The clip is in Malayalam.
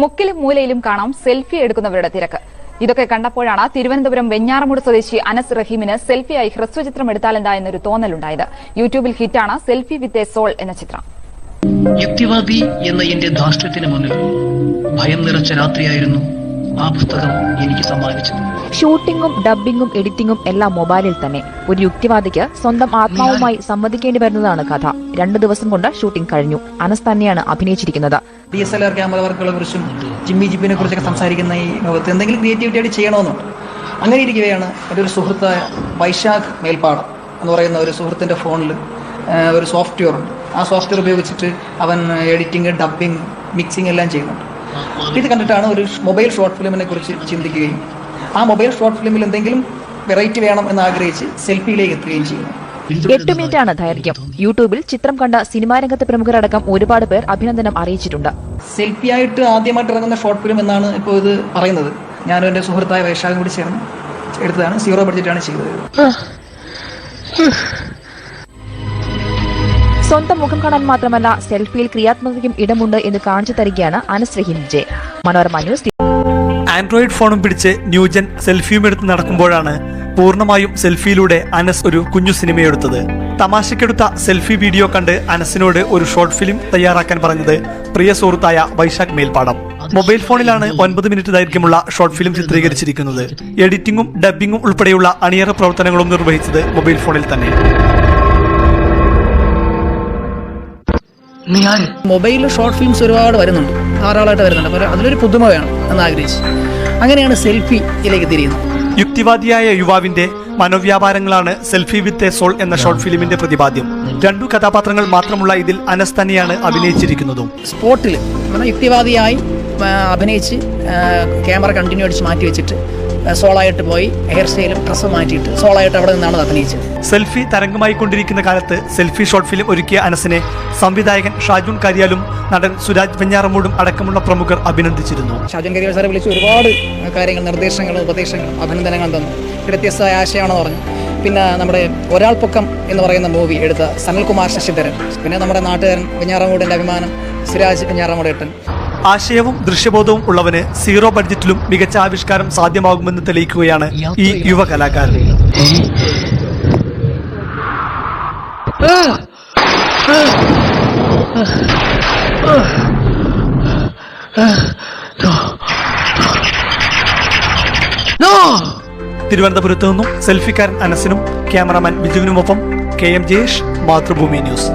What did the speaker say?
മുക്കിലും മൂലയിലും കാണാം സെൽഫി എടുക്കുന്നവരുടെ തിരക്ക്. ഇതൊക്കെ കണ്ടപ്പോഴാണ് തിരുവനന്തപുരം വെഞ്ഞാറമൂട് സ്വദേശി അനസ് റഹീമിന് സെൽഫിയായി ഹ്രസ്വചിത്രം എടുത്താലെന്താ എന്നൊരു തോന്നലുണ്ടായത്. യൂട്യൂബിൽ ഹിറ്റാണ് സെൽഫി വിത്ത് എ സോൾ എന്ന ചിത്രം. യുക്തിവാദി എന്ന എന്റെ ധാർഷ്ട്യത്തിന് മുന്നിൽ ഭയം നിറച്ച രാത്രിയായിരുന്നു ആ പുസ്തകം എനിക്ക് സമ്മാനിച്ചത് ഷൂട്ടിംഗും ഡബ്ബിംഗും എഡിറ്റിംഗും എല്ലാം മൊബൈലിൽ തന്നെ. ഒരു യുക്തിവാദിക്ക് സ്വന്തം ആത്മാവുമായി സംവദിക്കേണ്ടി വരുന്നതാണ് കഥ. രണ്ടു ദിവസം കൊണ്ട് ഷൂട്ടിംഗ് കഴിഞ്ഞു. അനസ് തന്നെയാണ് അഭിനയിച്ചിരിക്കുന്നത്. D S L R camera വർക്കുകളെ കുറിച്ചും ജിമ്മി ജിപ്പിനെ കുറിച്ചൊക്കെ സംസാരിക്കുന്ന ഈ ലോകത്ത് എന്തെങ്കിലും ക്രിയേറ്റിവിറ്റി ആയിട്ട് ചെയ്യണമെന്നുണ്ട്. അങ്ങനെ ഇരിക്കുകയാണ് എന്റെ ഒരു സുഹൃത്തായ വൈശാഖ് മേൽപ്പാടം എന്ന് പറയുന്ന ഒരു സുഹൃത്തിന്റെ ഫോണിൽ ഒരു സോഫ്റ്റ്വെയർ ഉണ്ട്. ആ സോഫ്റ്റ്വെയർ ഉപയോഗിച്ചിട്ട് അവൻ എഡിറ്റിംഗ് ഡബ്ബിംഗ് മിക്സിംഗ് എല്ലാം ചെയ്യുന്നുണ്ട്. ഇത് കണ്ടിട്ടാണ് ഒരു മൊബൈൽ ഷോർട്ട് ഫിലിമിനെ കുറിച്ച് ചിന്തിക്കുകയും ആ മൊബൈൽ ഷോർട്ട് ഫിലിമിൽ എന്തെങ്കിലും വെറൈറ്റി വേണം എന്ന് ആഗ്രഹിച്ച് സെൽഫിയിലേക്ക് എത്തുകയും ചെയ്യുന്നു. എട്ട് മിനിറ്റ് ആണ് ദൈർഘ്യം. യൂട്യൂബിൽ ചിത്രം കണ്ട സിനിമാ രംഗത്തെ പ്രമുഖരടക്കം ഒരുപാട് പേർ അഭിനന്ദനം അറിയിച്ചിട്ടുണ്ട്. സെൽഫി ആയിട്ട് ആദ്യമായിട്ട് ഇറങ്ങുന്ന ഷോർട്ട് ഫിലിം എന്നാണ് ഇപ്പോൾ ഇത് പറയുന്നത്. ഞാനും എന്റെ സുഹൃത്തായ വൈശാഖും കൂടി ചേർന്ന് എടുത്തതാണ്. സീറോ ബഡ്ജറ്റാണ് ചെയ്തത്. സ്വന്തം മുഖം കാണാൻ മാത്രമല്ല സെൽഫിയിൽ ക്രിയാത്മകതയ്ക്കും ഇടമുണ്ട് എന്ന് കാണിച്ചു തരികയാണ് Anas Raheem J. Manorama news Android ഫോണും പിടിച്ച് ന്യൂജൻ സെൽഫിയും എടുത്ത് നടക്കുമ്പോഴാണ് പൂർണമായും സെൽഫിയിലൂടെ അനസ് ഒരു കുഞ്ഞു സിനിമയെടുത്തത്. തമാശക്കെടുത്ത സെൽഫി വീഡിയോ കണ്ട് അനസിനോട് ഒരു ഷോർട്ട് ഫിലിം തയ്യാറാക്കാൻ പറഞ്ഞത് പ്രിയ സുഹൃത്തായ വൈശാഖ് മേൽപ്പാടം. മൊബൈൽ ഫോണിലാണ് ഒൻപത് മിനിറ്റ് ദൈർഘ്യമുള്ള ഷോർട്ട് ഫിലിം ചിത്രീകരിച്ചിരിക്കുന്നത്. എഡിറ്റിംഗും ഡബ്ബിംഗും ഉൾപ്പെടെയുള്ള അണിയറ പ്രവർത്തനങ്ങളും നിർവഹിച്ചത് മൊബൈൽ ഫോണിൽ തന്നെ. മൊബൈലിൽ ഷോർട്ട് ഫിലിംസ് ഒരുപാട് വരുന്നുണ്ട്. ധാരാളമായിട്ട് വരുന്നുണ്ട്. അപ്പോൾ അതിലൊരു പുതുമ വേണം എന്ന് ആഗ്രഹിച്ചു. അങ്ങനെയാണ് സെൽഫിയിലേക്ക് തിരിയുന്നത്. യുക്തിവാദിയായ യുവാവിന്റെ മനോവ്യാപാരങ്ങളാണ് സെൽഫി വിത്ത് എ സോൾ എന്ന ഷോർട്ട് ഫിലിമിന്റെ പ്രതിപാദ്യം. രണ്ടു കഥാപാത്രങ്ങൾ മാത്രമുള്ള ഇതിൽ അനസ് തന്നെയാണ് അഭിനയിച്ചിരിക്കുന്നതും. സ്പോട്ടിൽ യുക്തിവാദിയായി അഭിനയിച്ച് ക്യാമറ കണ്ടിന്യൂ അടിച്ച് മാറ്റി വെച്ചിട്ട് സോളായിട്ട് പോയി ഹെയർ സ്റ്റൈലും ഡ്രസ്സ് മാറ്റിയിട്ട് സോളായിട്ട് അവിടെ നിന്നാണ് അഭിനയിച്ചത്. സെൽഫി തരംഗമായി കൊണ്ടിരിക്കുന്ന കാലത്ത് സെൽഫി ഷോർട്ട് ഫിലിം ഒരുക്കിയ അനസിനെ സംവിധായകൻ ഷാജുൻ കരിയാലും നടൻ സുരാജ് വെഞ്ഞാറമൂടും അടക്കമുള്ള പ്രമുഖർ അഭിനന്ദിച്ചിരുന്നു. ഷാജുൻ കരിയാൽ സാറെ വിളിച്ച് ഒരുപാട് കാര്യങ്ങൾ നിർദ്ദേശങ്ങളും ഉപദേശങ്ങളും അഭിനന്ദനങ്ങളും തന്നു. വ്യത്യസ്തമായ ആശയമാണെന്ന് പറഞ്ഞു. പിന്നെ നമ്മുടെ ഒരാൾ പൊക്കം എന്ന് പറയുന്ന മൂവി എടുത്ത സനൽകുമാർ ശശിധരൻ. പിന്നെ നമ്മുടെ നാട്ടുകാരൻ വെഞ്ഞാറമൂടിന്റെ അഭിമാനം സുരാജ് വെഞ്ഞാറമൂടേട്ടൻ ആശയവും ദൃശ്യബോധവും ഉള്ളവന് സീറോ ബഡ്ജറ്റിലും മികച്ച ആവിഷ്കാരം സാധ്യമാകുമെന്ന് തെളിയിക്കുകയാണ് ഈ യുവ കലാകാരൻ. തിരുവനന്തപുരത്ത് നിന്നും സെൽഫിക്കാരൻ അനസിനും cameraman ബിജുവിനുമൊപ്പം K M Jayesh Mathrubhumi news.